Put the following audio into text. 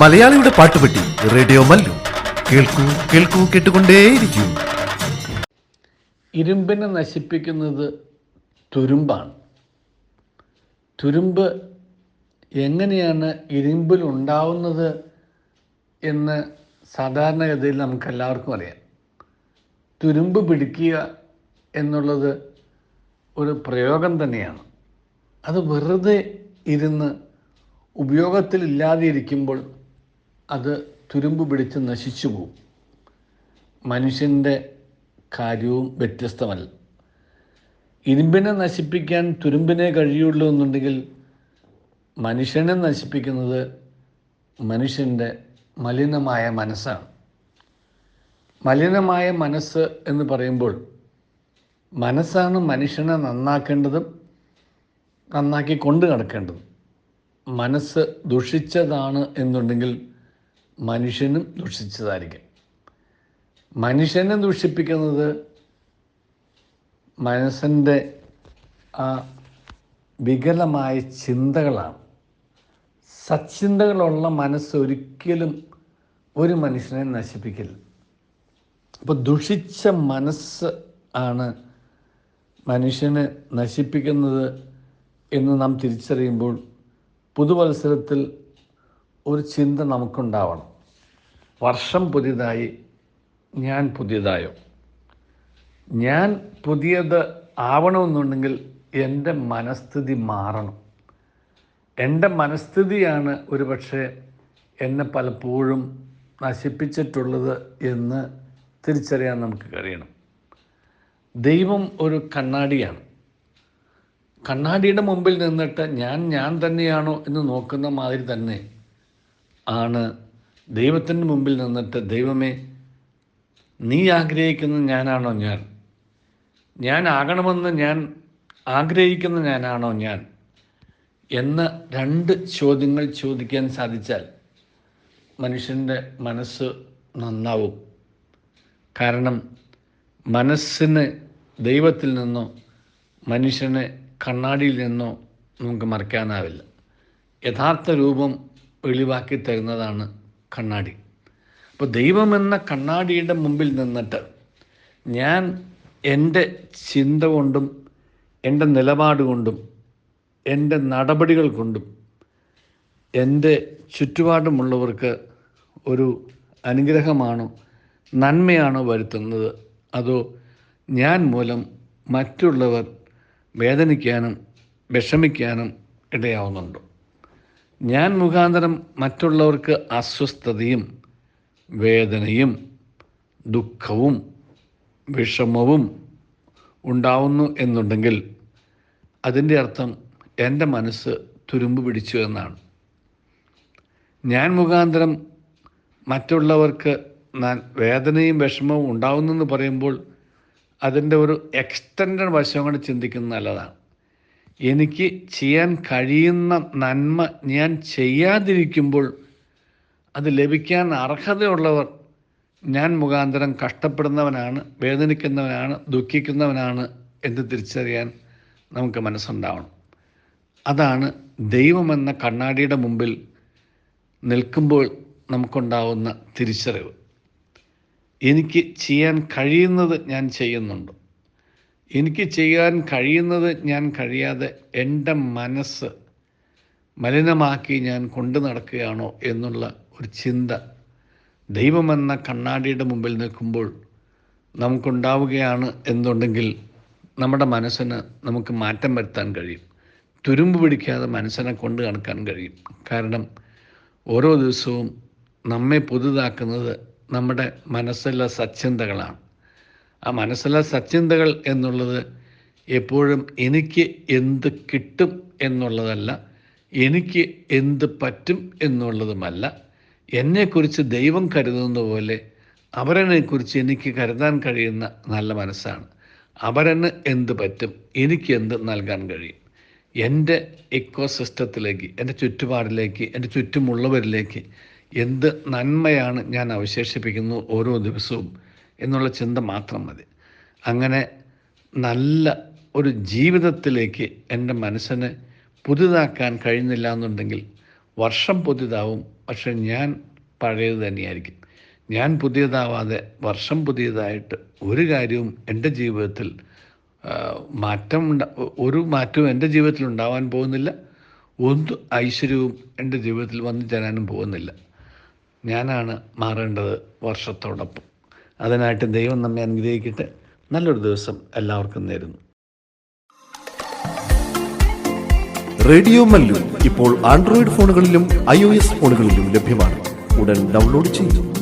മലയാളിയുടെ പാട്ടുപെട്ടി റേഡിയോ മല്ലു. കേൾക്കൂ കേൾക്കൂ കേട്ടുകൊണ്ടേയിരിക്കൂ. ഇരുമ്പിനെ നശിപ്പിക്കുന്നത് തുരുമ്പാണ്. തുരുമ്പ് എങ്ങനെയാണ് ഇരുമ്പിൽ ഉണ്ടാവുന്നത് എന്ന് സാധാരണഗതിയിൽ നമുക്കെല്ലാവർക്കും അറിയാം. തുരുമ്പ് പിടിക്കുക എന്നുള്ളത് ഒരു പ്രയോഗം തന്നെയാണ്. അത് വെറുതെ ഇരുന്ന് ഉപയോഗത്തിലില്ലാതെ ഇരിക്കുമ്പോൾ അത് തുരുമ്പ് പിടിച്ച് നശിച്ചു പോവും. മനുഷ്യന്റെ കാര്യവും വ്യത്യസ്തമല്ല. ഇരുമ്പിനെ നശിപ്പിക്കാൻ തുരുമ്പിനെ കഴിയുള്ളൂ എന്നുണ്ടെങ്കിൽ മനുഷ്യനെ നശിപ്പിക്കുന്നത് മനുഷ്യന്റെ മലിനമായ മനസ്സാണ്. മലിനമായ മനസ്സ് എന്ന് പറയുമ്പോൾ മനസ്സാണ് മനുഷ്യനെ നന്നാക്കേണ്ടതും നന്നാക്കി കൊണ്ടു നടക്കേണ്ടതും. മനസ്സ് ദുഷിച്ചതാണ് എന്നുണ്ടെങ്കിൽ മനുഷ്യനും ദുഷിച്ചതായിരിക്കും. മനുഷ്യനെ ദുഷിപ്പിക്കുന്നത് മനസ്സിന്റെ ആ വികലമായ ചിന്തകളാണ്. സച്ചിന്തകളുള്ള മനസ്സ് ഒരിക്കലും ഒരു മനുഷ്യനെ നശിപ്പിക്കില്ല. അപ്പോൾ ദുഷിച്ച മനസ്സ് ആണ് മനുഷ്യനെ നശിപ്പിക്കുന്നത് എന്ന് നാം തിരിച്ചറിയുമ്പോൾ പുതുവത്സരത്തിൽ ഒരു ചിന്ത നമുക്കുണ്ടാവണം. വർഷം പുതിയതായി ഞാൻ പുതിയതായോ? ഞാൻ പുതിയത് ആവണമെന്നുണ്ടെങ്കിൽ എന്റെ മനസ്ഥിതി മാറണം. എന്റെ മനസ്ഥിതിയാണ് ഒരുപക്ഷെ എന്നെ പലപ്പോഴും നശിപ്പിച്ചിട്ടുള്ളത് എന്ന് തിരിച്ചറിയാൻ നമുക്ക് കഴിയണം. ദൈവം ഒരു കണ്ണാടിയാണ്. കണ്ണാടിയുടെ മുമ്പിൽ നിന്നിട്ട് ഞാൻ ഞാൻ തന്നെയാണോ എന്ന് നോക്കുന്ന മാതിരി തന്നെ ആണ്. ദൈവത്തിന് മുമ്പിൽ നിന്നിട്ട് ദൈവമേ നീ ആഗ്രഹിക്കുന്ന ഞാനാണോ ഞാൻ? ഞാൻ ആകണമെന്ന് ഞാൻ ആഗ്രഹിക്കുന്ന ഞാനാണോ ഞാൻ? എന്ന രണ്ട് ചോദ്യങ്ങൾ ചോദിക്കാൻ സാധിച്ചാൽ മനുഷ്യന്റെ മനസ്സ് നന്നാവും. കാരണം മനസ്സിന് ദൈവത്തിൽ നിന്നോ മനുഷ്യനെ കണ്ണാടിയിൽ നിന്നോ നമുക്ക് മറക്കാനാവില്ല യഥാർത്ഥ രൂപം വെളിവാക്കി തരുന്നതാണ് കണ്ണാടി. അപ്പോൾ ദൈവം എന്ന കണ്ണാടിയുടെ മുമ്പിൽ നിന്നിട്ട് ഞാൻ എന്റെ ചിന്ത കൊണ്ടും എന്റെ നിലപാട് കൊണ്ടും എന്റെ നടപടികൾ കൊണ്ടും എന്റെ ചുറ്റുപാടുമുള്ളവർക്ക് ഒരു അനുഗ്രഹമാണോ നന്മയാണോ വരുത്തുന്നത്? അതോ ഞാൻ മൂലം മറ്റുള്ളവർ വേദനിക്കാനും വിഷമിക്കാനും ഇടയാവുന്നുണ്ടോ? ഞാൻ മുഖാന്തരം മറ്റുള്ളവർക്ക് അസ്വസ്ഥതയും വേദനയും ദുഃഖവും വിഷമവും ഉണ്ടാവുന്നു എന്നുണ്ടെങ്കിൽ അതിന്റെ അർത്ഥം എന്റെ മനസ്സ് തുരുമ്പ് പിടിച്ചു എന്നാണ്. ഞാൻ മുഖാന്തരം മറ്റുള്ളവർക്ക് വേദനയും വിഷമവും ഉണ്ടാവുന്നെന്ന് പറയുമ്പോൾ അതിന്റെ ഒരു എക്സ്റ്റൻഡ് വശം കൂടെ ചിന്തിക്കുന്നത് നല്ലതാണ്. എനിക്ക് ചെയ്യാൻ കഴിയുന്ന നന്മ ഞാൻ ചെയ്യാതിരിക്കുമ്പോൾ അത് ലഭിക്കാൻ അർഹതയുള്ളവർ ഞാൻ മുഖാന്തരം കഷ്ടപ്പെടുന്നവനാണ് വേദനിക്കുന്നവനാണ് ദുഃഖിക്കുന്നവനാണ് എന്ന് തിരിച്ചറിയാൻ നമുക്ക് മനസ്സുണ്ടാവണം. അതാണ് ദൈവമെന്ന കണ്ണാടിയുടെ മുമ്പിൽ നിൽക്കുമ്പോൾ നമുക്കുണ്ടാവുന്ന തിരിച്ചറിവ്. എനിക്ക് ചെയ്യാൻ കഴിയുന്നത് ഞാൻ ചെയ്യുന്നുണ്ട്. എനിക്ക് ചെയ്യാൻ കഴിയുന്നത് ഞാൻ കഴിയാതെ എന്റെ മനസ്സ് മലിനമാക്കി ഞാൻ കൊണ്ടു നടക്കുകയാണോ എന്നുള്ള ഒരു ചിന്ത ദൈവമെന്ന കണ്ണാടിയുടെ മുമ്പിൽ നിൽക്കുമ്പോൾ നമുക്കുണ്ടാവുകയാണ് എന്നുണ്ടെങ്കിൽ നമ്മുടെ മനസ്സിന് നമുക്ക് മാറ്റം വരുത്താൻ കഴിയും. തുരുമ്പ് പിടിക്കാതെ മനസ്സിനെ കൊണ്ട് നടക്കാൻ കഴിയും. കാരണം ഓരോ ദിവസവും നമ്മെ പുതുതാക്കുന്നത് നമ്മുടെ മനസ്സിലെ സച്ചിന്തകളാണ്. ആ മനസ്സിലെ സച്ചിന്തകൾ എന്നുള്ളത് എപ്പോഴും എനിക്ക് എന്ത് കിട്ടും എന്നുള്ളതല്ല എനിക്ക് എന്ത് പറ്റും എന്നുള്ളതുമല്ല. എന്നെക്കുറിച്ച് ദൈവം കരുതുന്ന പോലെ അവരനെക്കുറിച്ച് എനിക്ക് കരുതാൻ കഴിയുന്ന നല്ല മനസ്സാണ്. അവരന് എന്ത് പറ്റും എനിക്ക് എന്ത് നൽകാൻ കഴിയും? എന്റെ ഇക്കോസിസ്റ്റത്തിലേക്ക് എന്റെ ചുറ്റുപാടിലേക്ക് എന്റെ ചുറ്റുമുള്ളവരിലേക്ക് എന്ത് നന്മയാണ് ഞാൻ അവശേഷിപ്പിക്കുന്നു ഓരോ ദിവസവും എന്നുള്ള ചിന്ത മാത്രം മതി. അങ്ങനെ നല്ല ഒരു ജീവിതത്തിലേക്ക് എന്റെ മനസ്സിനെ പുതുതാക്കാൻ കഴിയുന്നില്ല എന്നുണ്ടെങ്കിൽ വർഷം പുതിയതാവും. പക്ഷെ ഞാൻ പഴയത് തന്നെയായിരിക്കും. ഞാൻ പുതിയതാവാതെ വർഷം പുതിയതായിട്ട് ഒരു കാര്യവും എന്റെ ജീവിതത്തിൽ മാറ്റം ഒരു മാറ്റവും എന്റെ ജീവിതത്തിൽ ഉണ്ടാവാൻ പോകുന്നില്ല. ഒന്ന് ഐശ്വര്യവും എന്റെ ജീവിതത്തിൽ വന്നു ചേരാനും പോകുന്നില്ല. ഞാനാണ് മാറേണ്ടത് വർഷത്തോടൊപ്പം. അതിനായിട്ട് ദൈവം നമ്മെ അനുഗ്രഹിക്കട്ടെ. നല്ലൊരു ദിവസം എല്ലാവർക്കും നേരുന്നു. റേഡിയോ മല്ലു ഇപ്പോൾ ആൻഡ്രോയിഡ് ഫോണുകളിലും ഐ ഫോണുകളിലും ലഭ്യമാണ്. ഉടൻ ഡൗൺലോഡ് ചെയ്യൂ.